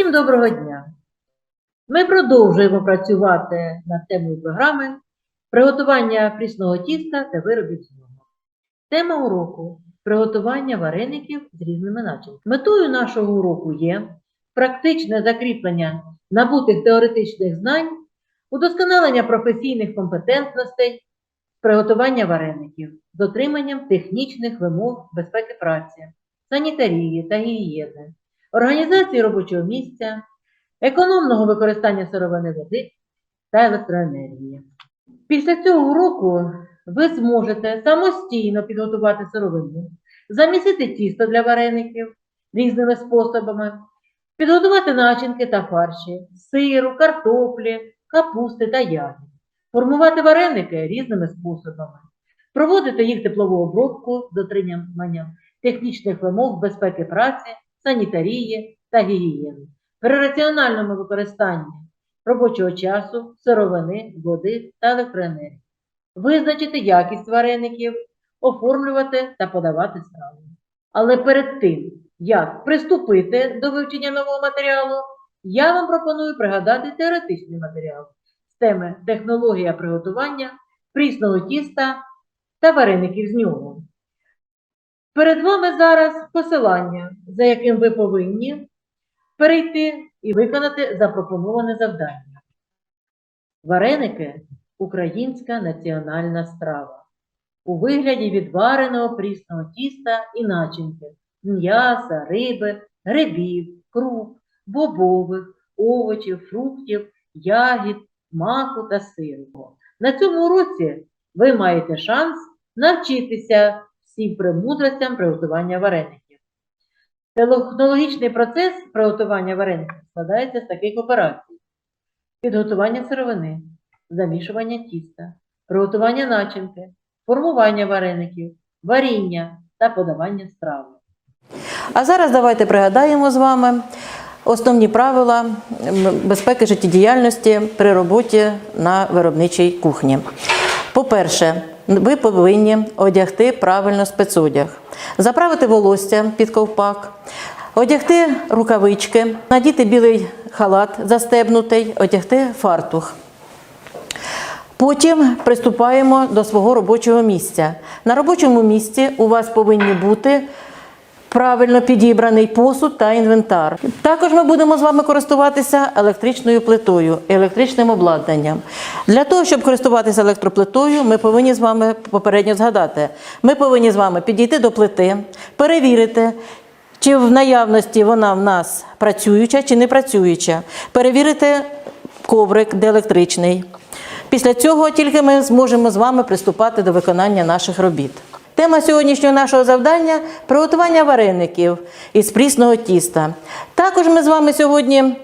Усім доброго дня! Ми продовжуємо працювати над темою програми приготування прісного тіста та виробів з нього. Тема уроку приготування вареників з різними начинками. Метою нашого уроку є практичне закріплення набутих теоретичних знань, удосконалення професійних компетентностей, приготування вареників з дотриманням технічних вимог безпеки праці, санітарії та гігієни організації робочого місця, економного використання сировини води та електроенергії. Після цього уроку ви зможете самостійно підготувати сировину, замісити тісто для вареників різними способами, підготувати начинки та фарші, сиру, картоплі, капусти та ягід, формувати вареники різними способами, проводити їх теплову обробку з дотриманням технічних вимог безпеки праці санітарії та гігієни. При раціональному використанні робочого часу, сировини, води та електроенергії. Визначити якість вареників, оформлювати та подавати страви. Але перед тим, як приступити до вивчення нового матеріалу, я вам пропоную пригадати теоретичний матеріал з теми технологія приготування прісного тіста та вареників з нього. Перед вами зараз посилання, за яким ви повинні перейти і виконати запропоноване завдання. Вареники українська національна страва. У вигляді відвареного прісного тіста і начинки м'яса, риби, грибів, круп, бобових, овочів, фруктів, ягід, маку та сиру. На цьому уроці ви маєте шанс навчитися всім премудростям приготування вареників. Технологічний процес приготування вареників складається з таких операцій: підготування сировини, замішування тіста, приготування начинки, формування вареників, варіння та подавання страви. А зараз давайте пригадаємо з вами основні правила безпеки життєдіяльності при роботі на виробничій кухні. По-перше, ви повинні одягти правильно спецодяг, заправити волосся під ковпак, одягти рукавички, надіти білий халат застебнутий, одягти фартух. Потім приступаємо до свого робочого місця. На робочому місці у вас повинні бути правильно підібраний посуд та інвентар. Також ми будемо з вами користуватися електричною плитою, електричним обладнанням. Для того, щоб користуватися електроплитою, ми повинні з вами попередньо згадати. Ми повинні з вами підійти до плити, перевірити. Чи в наявності вона в нас працююча чи не працююча, перевірити коврик деелектричний. Після цього тільки ми зможемо з вами приступати до виконання наших робіт. Тема сьогоднішнього нашого завдання приготування вареників із прісного тіста. Також ми з вами сьогодні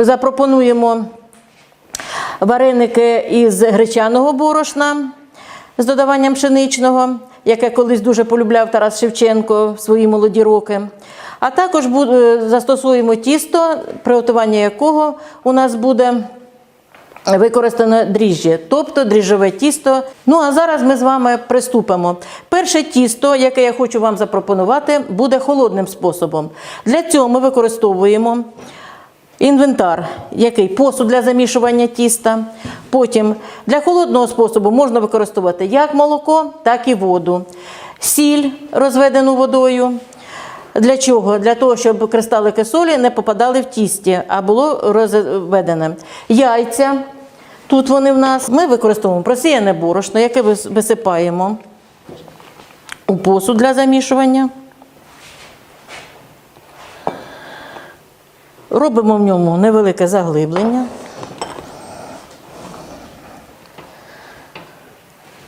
запропонуємо вареники із гречаного борошна з додаванням пшеничного, яке колись дуже полюбляв Тарас Шевченко в свої молоді роки. А також е, застосуємо тісто, приготування якого у нас буде використано дріжджі, тобто дріжджове тісто. Ну а зараз ми з вами приступимо. Перше тісто, яке я хочу вам запропонувати, буде холодним способом. Для цього ми використовуємо інвентар, який посуд для замішування тіста. Потім для холодного способу можна використовувати як молоко, так і воду, сіль розведену водою. Для чого? Для того, щоб кристалики солі не попадали в тісті, а було розведене. Яйця. Тут вони в нас. Ми використовуємо просіяне борошно, яке висипаємо у посуд для замішування. Робимо в ньому невелике заглиблення.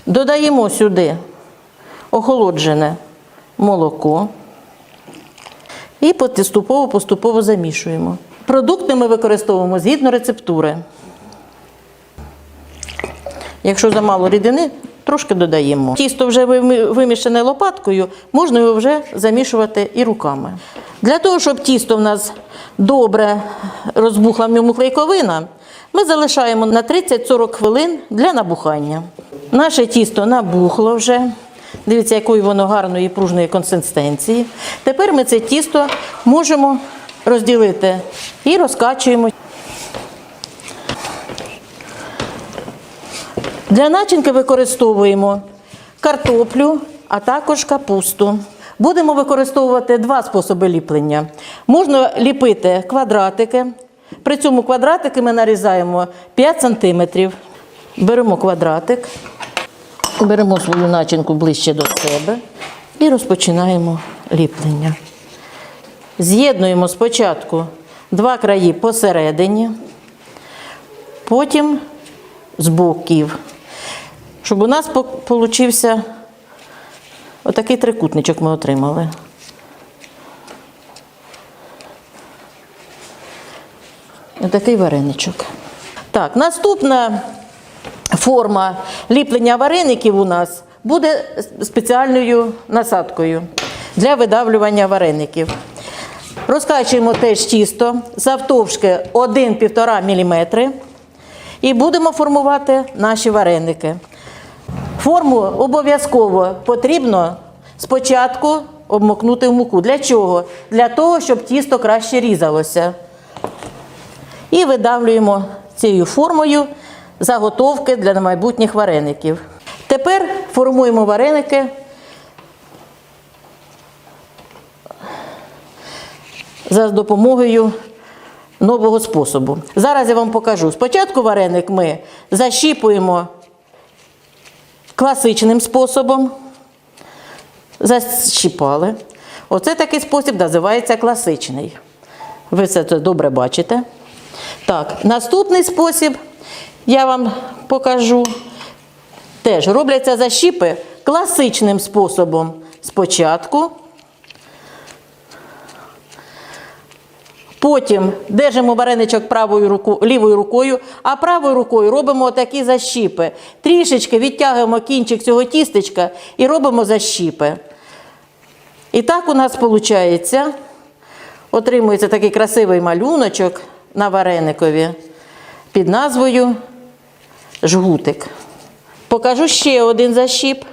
Додаємо сюди охолоджене молоко. І поступово поступово замішуємо. Продукти ми використовуємо згідно рецептури. Якщо замало рідини, трошки додаємо. Тісто вже вимішане лопаткою, можна його вже замішувати і руками. Для того, щоб тісто в нас добре розбухла в ньому клейковина, ми залишаємо на 30-40 хвилин для набухання. Наше тісто набухло вже. Дивіться, якої воно гарної пружної консистенції. Тепер ми це тісто можемо розділити і розкачуємо. Для начинки використовуємо картоплю, а також капусту. Будемо використовувати два способи ліплення. Можна ліпити квадратики. При цьому квадратики ми нарізаємо 5 см. Беремо квадратик, беремо свою начинку ближче до себе і розпочинаємо ліплення. З'єднуємо спочатку два краї посередині, потім з боків, щоб у нас вийшов отакий трикутничок ми отримали. Отакий вареничок. Так, наступна форма ліплення вареників у нас буде спеціальною насадкою для видавлювання вареників. Розкачуємо теж тісто завтовшки 1-1,5 мм і будемо формувати наші вареники. Форму обов'язково потрібно спочатку обмокнути в муку. Для чого? Для того, щоб тісто краще різалося. І видавлюємо цією формою заготовки для майбутніх вареників. Тепер формуємо вареники за допомогою нового способу. Зараз я вам покажу. Спочатку вареник ми защіпуємо класичним способом. Защіпали. Оце такий спосіб називається класичний. Ви все це добре бачите. Так, наступний спосіб я вам покажу. Теж робляться защіпи класичним способом. Спочатку. Потім держимо вареничок правою руку, лівою рукою, а правою рукою робимо такі защіпи. Трішечки відтягуємо кінчик цього тістечка і робимо защіпи. І так у нас виходить, отримується такий красивий малюночок на вареникові під назвою жгутик. Покажу ще один защіп.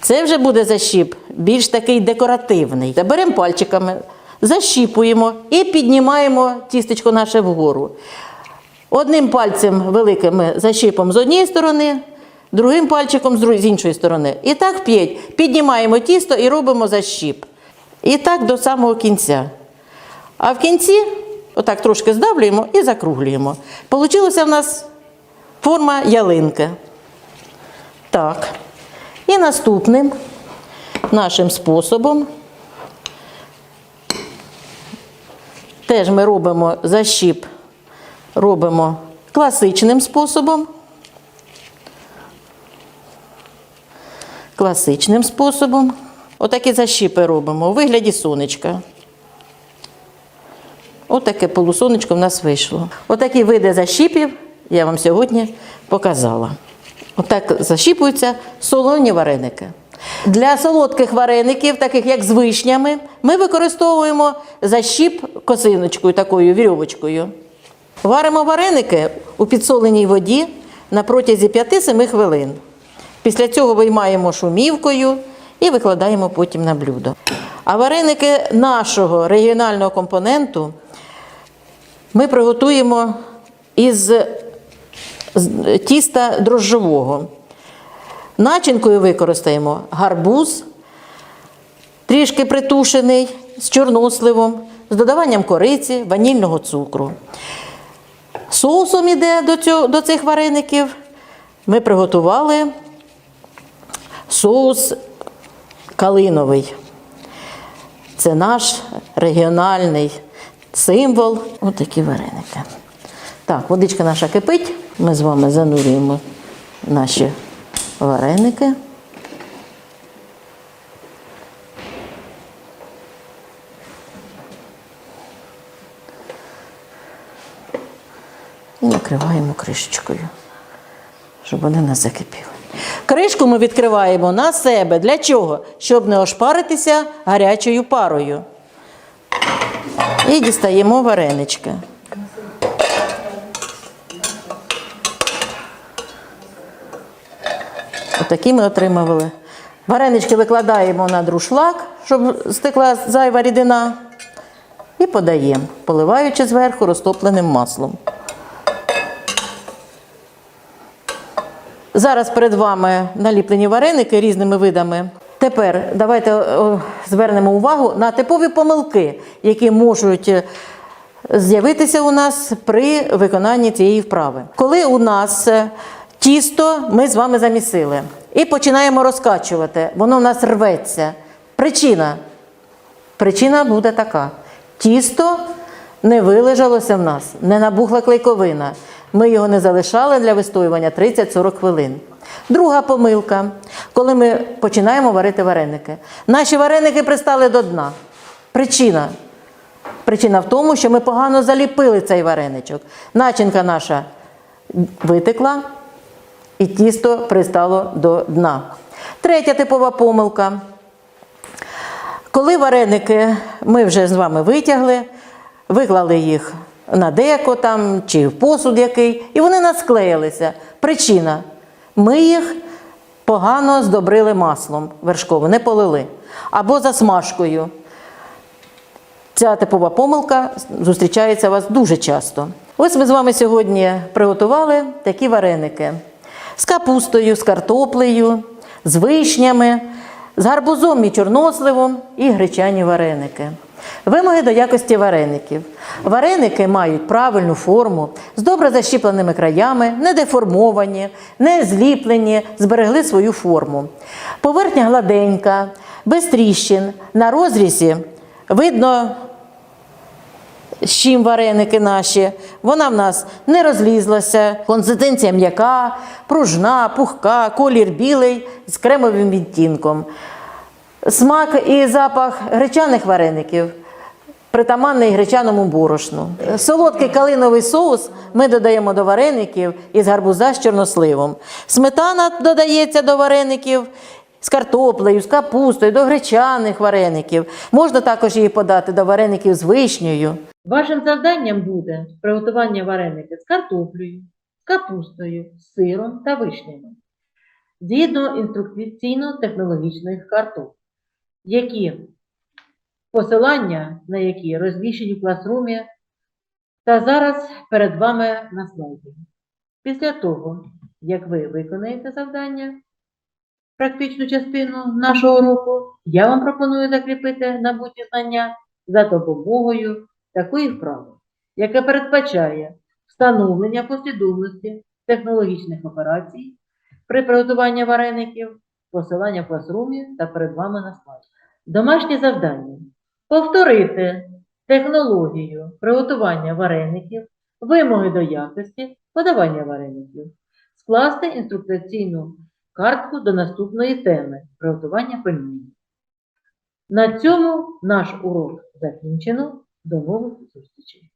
Це вже буде защіп більш такий декоративний. Беремо пальчиками, защіпуємо і піднімаємо тістечко наше вгору. Одним пальцем великим защіпом з однієї сторони, другим пальчиком з іншої сторони. І так п'ять. Піднімаємо тісто і робимо защіп. І так до самого кінця. А в кінці отак трошки здавлюємо і закруглюємо. Получилася в нас форма ялинки. Так. І наступним нашим способом теж ми робимо защіп, робимо класичним способом. Класичним способом. Отакі защіпи робимо у вигляді сонечка. Отаке полусонечко в нас вийшло. Отакі види защіпів я вам сьогодні показала. Отак защіпуються солоні вареники. Для солодких вареників, таких як з вишнями, ми використовуємо защіп косиночкою, такою вірьовочкою. Варимо вареники у підсоленій воді на протязі 5-7 хвилин. Після цього виймаємо шумівкою і викладаємо потім на блюдо. А вареники нашого регіонального компоненту ми приготуємо із тіста дрожжового. Начинкою використаємо гарбуз, трішки притушений з чорносливом, з додаванням кориці, ванільного цукру. Соусом іде до, цього, до цих вареників. Ми приготували соус калиновий. Це наш регіональний символ. Такі вареники. Так, водичка наша кипить. Ми з вами занурюємо наші вареники. І накриваємо кришечкою, щоб вони не закипіли. Кришку ми відкриваємо на себе. Для чого? Щоб не ошпаритися гарячою парою. І дістаємо варенички. Отакі ми отримували. Варенички викладаємо на друшлак, щоб стекла зайва рідина. і подаємо, поливаючи зверху розтопленим маслом. Зараз перед вами наліплені вареники різними видами. Тепер давайте звернемо увагу на типові помилки, які можуть е, з'явитися у нас при виконанні цієї вправи. Коли у нас е, тісто ми з вами замісили і починаємо розкачувати, воно в нас рветься. Причина. Причина буде така: тісто не вилежалося в нас, не набухла клейковина. Ми його не залишали для вистоювання 30-40 хвилин. Друга помилка, коли ми починаємо варити вареники. Наші вареники пристали до дна. Причина. Причина в тому, що ми погано заліпили цей вареничок. Начинка наша витекла, і тісто пристало до дна. Третя типова помилка. Коли вареники ми вже з вами витягли, виклали їх на деко там чи в посуд який, і вони насклеїлися. Причина ми їх погано здобрили маслом вершковим, не полили. Або засмажкою. Ця типова помилка зустрічається у вас дуже часто. Ось ми з вами сьогодні приготували такі вареники з капустою, з картоплею, з вишнями, з гарбузом і чорносливом і гречані вареники. Вимоги до якості вареників. Вареники мають правильну форму, з добре защіпленими краями, не деформовані, не зліплені, зберегли свою форму. Поверхня гладенька, без тріщин. На розрізі видно з чим вареники наші. Вона в нас не розлізлася, консистенція м'яка, пружна, пухка, колір білий з кремовим відтінком. Смак і запах гречаних вареників притаманний гречаному борошну. Солодкий калиновий соус ми додаємо до вареників із гарбуза з чорносливом. Сметана додається до вареників з картоплею, з капустою, до гречаних вареників. Можна також її подати до вареників з вишнею. Вашим завданням буде приготування вареників з картоплею, з капустою, з сиром та вишнями. Згідно інструкційно-технологічних карток, які посилання на які розміщені в класрумі та зараз перед вами на слайді. Після того, як ви виконаєте завдання, практичну частину нашого уроку, я вам пропоную закріпити набуті знання за допомогою такої вправи, яка передбачає встановлення послідовності технологічних операцій при приготуванні вареників, посилання в класрумі та перед вами на слайді. Домашнє завдання повторити технологію приготування вареників, вимоги до якості, подавання вареників, скласти інструкційну картку до наступної теми приготування пельменів. На цьому наш урок закінчено. До нових зустрічей!